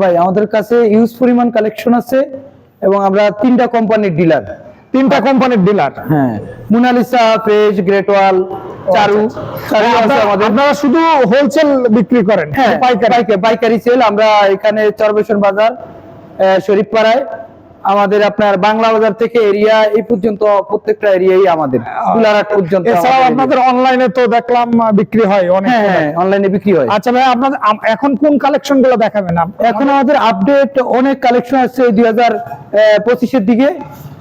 ভাই আমাদের কাছে ইউজ পরিমাণ কালেকশন আছে এবং আমরা তিনটা কোম্পানির ডিলার তিনটা কোম্পানির ডিলার হ্যাঁ। মোনালিসা ফ্রেশ গ্রেটওয়াল চারু। চারু আমাদের। আপনারা শুধু হোলসেল বিক্রি করেন? হ্যাঁ পাইকারি? পাইকারি সেল আমরা এখানে চরবেশন বাজার শরীফপাড়ায় আমাদের আপনার বাংলা বাজার থেকে এরিয়া এই পর্যন্ত প্রত্যেকটা এরিয়াই আমাদের কুলারহাট পর্যন্ত এছাড়াও আপনাদের অনলাইনে তো দেখলাম বিক্রি হয় অনেক হ্যাঁ হ্যাঁ অনলাইনে বিক্রি হয়। আচ্ছা ভাই আপনাদের এখন কোন কালেকশনগুলো দেখাবেন এখন আমাদের আপডেট অনেক কালেকশন আসছে দুই হাজার পঁচিশের দিকে।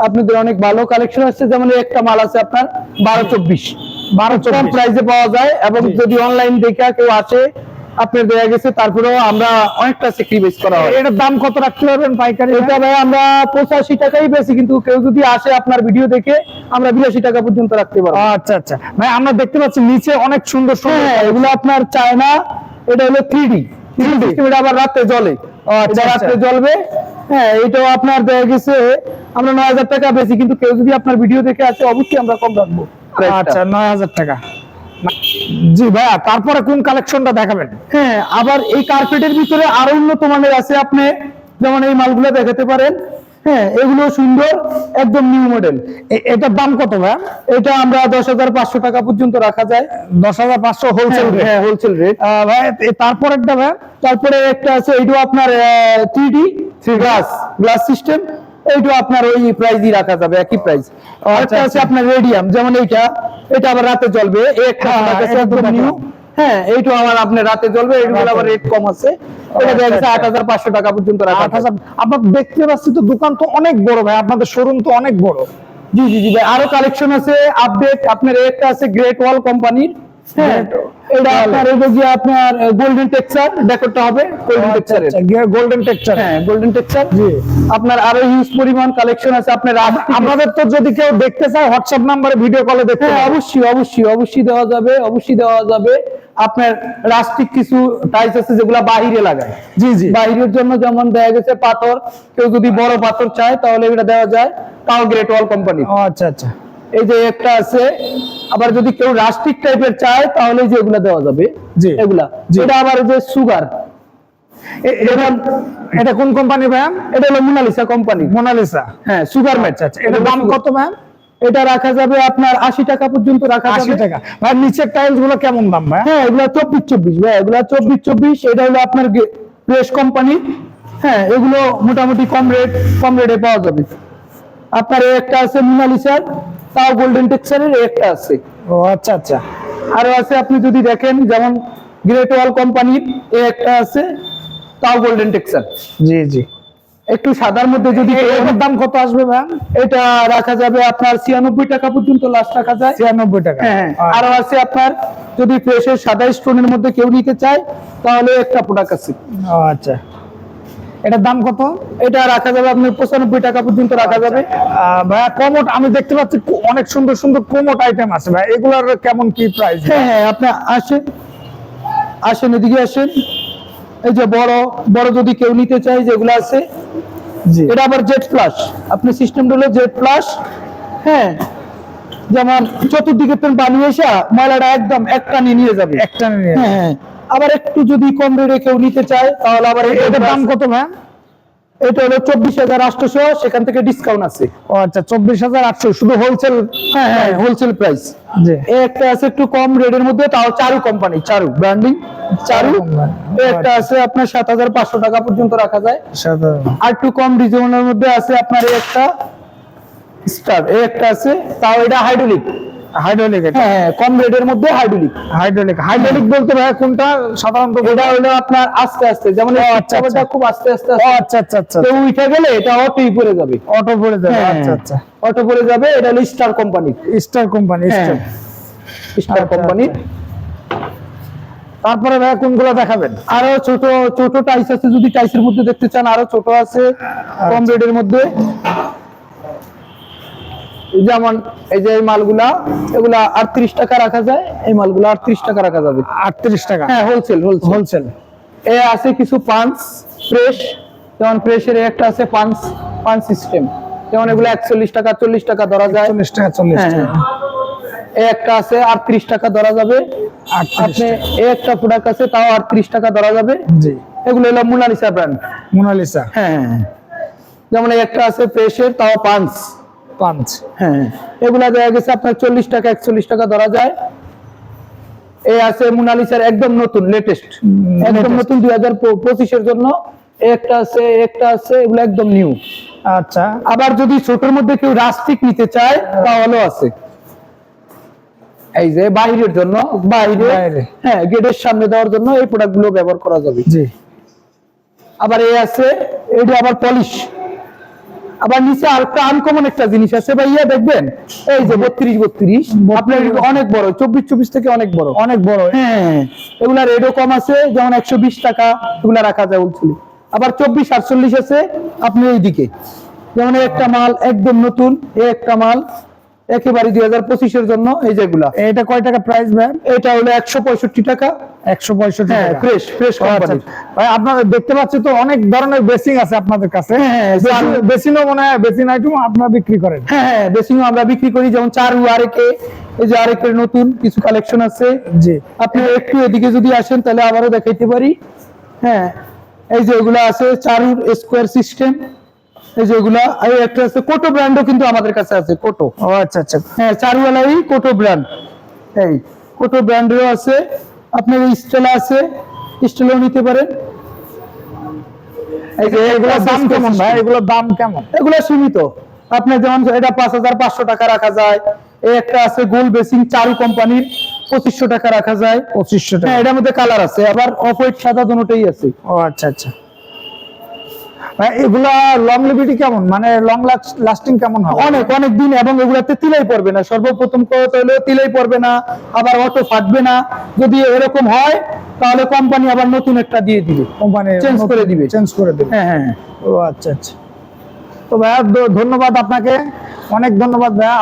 আপনাদের অনেক ভালো কালেকশন আসছে যেমন একটা মাল আছে আপনার বারো চব্বিশ। বারো প্রাইসে পাওয়া যায় এবং যদি অনলাইন দেখে কেউ আসে আপনার দেয়া গেছে তারপরেও আমরা অনেকটা স্যাক্রিফাইস করা হয়। এটার দাম কত রাখতে পারবেন পাইকারি? এটা ভাই আমরা পঁচাশি টাকাই বেশি কিন্তু কেউ যদি আসে আপনার ভিডিও দেখে আমরা বিরাশি টাকা পর্যন্ত রাখতে পারব। আচ্ছা আচ্ছা। ভাই আমরা দেখতে পাচ্ছি নিচে অনেক সুন্দর সুন্দর হ্যাঁ এগুলো আপনার চায়না এটা হলো থ্রি ডি এটা আবার রাতে জ্বলে। আচ্ছা, এটা রাতে আচ্ছা। জ্বলবে। হ্যাঁ এটাও আপনার দেখা গেছে আমরা নয় হাজার টাকা বেশি কিন্তু কেউ যদি আপনার ভিডিও দেখে আসে অবশ্যই আমরা কম রাখব। আচ্ছা নয় হাজার টাকা। জি ভাইয়া তারপরে কোন কালেকশনটা দেখাবেন? হ্যাঁ আবার এই কার্পেটের ভিতরে আরও উন্নত মানের আছে আপনি যেমন এই মালগুলো দেখাতে পারেন। হ্যাঁ এগুলো সুন্দর একদম নিউ মডেল এটার দাম কত ভাইয়া? এটা আমরা দশ হাজার পাঁচশো টাকা পর্যন্ত রাখা যায়। দশ হাজার পাঁচশো হোলসেল রেট হ্যাঁ হোলসেল রেট ভাই তারপর একটা ভাইয়া? তারপরে একটা আছে এইটা আপনার three D three glass glass system এইটা আপনার ওই প্রাইসই রাখা যাবে একই প্রাইস আরেকটা আছে আচ্ছা। আপনার রেডিয়াম যেমন এইটা এটা আবার রাতে জ্বলবে একটা হ্যাঁ, আমার কাছে একদম। দেখলাম। হ্যাঁ এইটা আমার আপনার রাতে জ্বলবে এইগুলো আবার রেট কম আছে। এটা দেখা গেছে আচ্ছা, আট হাজার পাঁচশো টাকা পর্যন্ত রাখা আপনার দেখতে পাচ্ছি তো দোকান তো অনেক বড় ভাই আপনাদের শোরুম তো অনেক বড়। জি জি জি ভাই। আরও কালেকশন আছে আপডেট আপনার একটা আছে গ্রেট ওয়াল কোম্পানির এটা আপনার এই যে আপনার গোল্ডেন টেক্সচার ডেকোরটা হবে গোল্ডেন টেক্সচারের গোল্ডেন টেক্সচার হ্যাঁ গোল্ডেন টেক্সচার জি। আপনার আরও হিউজ পরিমাণ কালেকশন আছে। আপনার রাত- তো যদি কেউ দেখতে চায় হোয়াটসঅ্যাপ নাম্বারে ভিডিও কলে দেখতে হ্যাঁ অবশ্যই অবশ্যই অবশ্যই দেওয়া যাবে অবশ্যই দেওয়া যাবে। আপনার রাস্টিক কিছু টাইলস আছে যেগুলা বাহিরে লাগায়। জি জি। বাহিরের জন্য যেমন দেখা গেছে পাথর কেউ যদি বড় পাথর চায় তাহলে এটা দেওয়া যায়। তাও গ্রেট ওয়াল কোম্পানি ও আচ্ছা আচ্ছা। এই যে একটা আছে আবার যদি কেউ রাস্টিক টাইপের চায় তাহলে যে এগুলা দেওয়া যাবে। জি। এগুলা। এটা আবার যে সুগার এটা কোন কোম্পানি ম্যাম এটা হলো মোনালিসা কোম্পানি মোনালিসা হ্যাঁ সুগার ম্যাচ আচ্ছা এটার দাম কত ম্যাম এটা রাখা যাবে আপনার আশি টাকা পর্যন্ত রাখা আশি টাকা। নিচের টাইলসগুলো কেমন দাম ভাই হ্যাঁ এগুলা চব্বিশ চব্বিশ ভাই এগুলা চব্বিশ চব্বিশ এটা হলো আপনার প্রেস কোম্পানি হ্যাঁ এগুলো মোটামুটি কম রেট কম রেটে পাওয়া যাবে। আপনার একটা আছে মোনালিসার তাও গোল্ডেন টেক্সচারের একটা আছে। ও আচ্ছা আচ্ছা। আরও আছে আপনি যদি দেখেন যেমন গ্রেট ওয়াল কোম্পানির এই একটা আছে তাও গোল্ডেন টেক্সচার জি জি। একটু সাদার মধ্যে যদি দাম কত আসবে ম্যাম এটা রাখা যাবে আপনার ছিয়ানব্বই টাকা পর্যন্ত লাস্ট রাখা যায়। ছিয়ানব্বই টাকা। হ্যাঁ আর আরও আছে আপনার যদি ফ্রেশের সাদা স্টোনের মধ্যে কেউ নিতে চায় তাহলে একটা প্রোডাক্ট আছে। ও আচ্ছা। এটার দাম কত? এটা রাখা যাবে আপনার পঁচানব্বই টাকা পর্যন্ত রাখা যাবে। ভাইয়া কমোট আমি দেখতে পাচ্ছি অনেক সুন্দর সুন্দর কোমোট আইটেম আছে ভাই। এগুলার কেমন কি প্রাইস হ্যাঁ হ্যাঁ আপনি আসেন। আসেন এদিকে আসেন। এই যে বড় বড় যদি কেউ নিতে চায় যেগুলো আছে এটা আবার জেড প্লাস আপনি সিস্টেম হলো জেড প্লাস হ্যাঁ যেমন চতুর্দিকে তুমি বানিয়ে এসে ময়লাটা একদম একটা নিয়ে নিয়ে যাবে। একটা নিয়ে হ্যাঁ হ্যাঁ। আবার একটু যদি কম রেটে কেউ নিতে চায় তাহলে আবার এটার দাম কত ভাই এটা হলো চব্বিশ হাজার আটশোশো সেখান থেকে ডিসকাউন্ট আছে। ও আচ্ছা চব্বিশ হাজার আটশো শুধু হোলসেল হ্যাঁ হ্যাঁ হোলসেল প্রাইস একটা আছে একটু কম রেটের মধ্যে তাও চারু কোম্পানি চারু ব্র্যান্ডিং চারু। একটা আছে আপনার সাত হাজার পাঁচশো টাকা পর্যন্ত রাখা যায়। আর একটু কম রিজনেবলের মধ্যে আছে আপনার একটা স্টার একটা আছে তাও এটা হাইড্রোলিক হাইড্রোলিক হ্যাঁ হ্যাঁ কম রেটের মধ্যে হাইড্রোলিক হাইড্রোলিক হাইড্রোলিক বলতে ভাই কোনটা সাধারণত এটা হলো আপনার আস্তে আস্তে যেমন আচ্ছা, চাপাটা আচ্ছা। খুব আস্তে আস্তে আচ্ছা আচ্ছা আচ্ছা কেউ উঠে গেলে এটা অটোই পড়ে যাবে। অটো পড়ে যাবে হ্যাঁ, আচ্ছা আচ্ছা। অটো পড়ে যাবে এটা হলো star company star company star star আচ্ছা, কোম্পানি তারপরে ভাই কোনগুলো দেখাবেন? আরও ছোট ছোট টাইস আছে যদি টাইসের মধ্যে দেখতে চান আরও ছোট আছে কম আচ্ছা। রেটের মধ্যে। যেমন এই যে এই মালগুলা এগুলা আটত্রিশ টাকা রাখা যায় এই মালগুলা আটত্রিশ টাকা রাখা যাবে। আটত্রিশ টাকা। হ্যাঁ হোলসেল হোলসেল এ আছে কিছু পাঞ্চ ফ্রেশ যেমন ফ্রেশের একটা আছে পাঞ্চ পাঞ্চ সিস্টেম যেমন এগুলো একচল্লিশ টাকা চল্লিশ টাকা ধরা যায়। চল্লিশ টাকা চল্লিশ হ্যাঁ, টাকা। এই একটা আছে আটত্রিশ টাকা ধরা যাবে। 38 আপনি এই একটা প্রোডাক্ট আছে তাও আটত্রিশ টাকা ধরা যাবে। জি। এগুলো হলো মোনালিসা ব্র্যান্ড মোনালিসা হ্যাঁ হ্যাঁ, হ্যাঁ। যেমন একটা আছে ফ্রেশের তাও পাঁচ পাঞ্চ হ্যাঁ এগুলা দেখা গেছে আপনার চল্লিশ টাকা একচল্লিশ টাকা ধরা যায়। এ আছে মোনালিসার একদম নতুন লেটেস্ট একদম নতুন দুই হাজার পঁচিশের জন্য। একটা আছে একটা আছে এগুলো একদম নিউ আচ্ছা। আবার যদি ছোটর মধ্যে কেউ রাস্টিক নিতে চায় তাহলেও আছে। এই যে বাইরের জন্য বাইরে বাইরে। হ্যাঁ গেটের সামনে দেওয়ার জন্য এই প্রোডাক্টগুলো ব্যবহার করা যাবে। জি। আবার এই আছে এটি আবার পলিশ আবার নিচে আর আনকমন একটা জিনিস আছে ভাইয়া দেখবেন? এই যে বত্রিশ বত্রিশ। আপনার অনেক বড় চব্বিশ চব্বিশ থেকে অনেক বড়। অনেক বড় হ্যাঁ। এগুলা রেডও কম আছে যেমন একশো বিশ টাকা এগুলা রাখা যায় বলছিল। আবার চব্বিশ আটচল্লিশ আছে আপনি এইদিকে। যেমন একটা মাল একদম নতুন এ একটা মাল একেবারে দুই হাজার পঁচিশের জন্য এই যেগুলা। এটা কয় টাকা প্রাইস ম্যাম এটা হলো একশো পঁয়ষট্টি টাকা। একশো পঁয়ষট্টি হ্যাঁ ফ্রেশ ফ্রেশ। কোম্পানি আপনারা দেখতে পাচ্ছি তো অনেক ধরনের বেসিং আছে আপনাদের কাছে। হ্যাঁ, হ্যাঁ, বেসিন- বেসিনও মনে হয় বেসিন আইটেম আপনারা বিক্রি করেন। হ্যাঁ হ্যাঁ বেসিংও আমরা বিক্রি করি যেমন চারু আরেকে এই যে আরেকের নতুন কিছু কালেকশন আছে। জি। আপনি একটু এদিকে যদি আসেন তাহলে আবারও দেখাইতে পারি। হ্যাঁ এই যে এগুলা আছে চারুর স্কোয়ার সিস্টেম এই যে এগুলা একটা আছে কোটো ব্র্যান্ডও কিন্তু আমাদের কাছে আছে কোটো। ও আচ্ছা আচ্ছা। হ্যাঁ কোটো ব্র্যান্ড এই কোটো ব্র্যান্ডেরও আছে আপনার স্টেলা আছে স্টেলও নিতে পারেন। দাম কেমন ভাই? এগুলোর দাম কেমন? এগুলো সীমিত। আপনার যেমন এটা পাঁচ হাজার পাঁচশো টাকা রাখা যায় এই একটা আছে গোল বেসিং চারু কোম্পানির পঁচিশশো টাকা রাখা যায়। পঁচিশশো টাকা। হ্যাঁ এটার মধ্যে কালার আছে আবার অফ হোয়াইট সাদা দুটোই আছে। ও আচ্ছা আচ্ছা। এগুলা লং লিভিটি কেমন? মানে লং লাস্টিং কেমন হবে? অনেক অনেক দিন এবং এগুলাতে তিলাই পড়বে না। সর্বপ্রথম কথা হলো তিলাই পড়বে না আবার অটো ফাটবে না। যদি এরকম হয় তাহলে কোম্পানি আবার নতুন একটা দিয়ে দিবে। কোম্পানি চেঞ্জ করে দিবে। চেঞ্জ করে দিবে। হ্যাঁ হ্যাঁ হ্যাঁ। ও আচ্ছা আচ্ছা। তো ভাইয়া ধন্যবাদ আপনাকে। অনেক ধন্যবাদ ভাইয়া।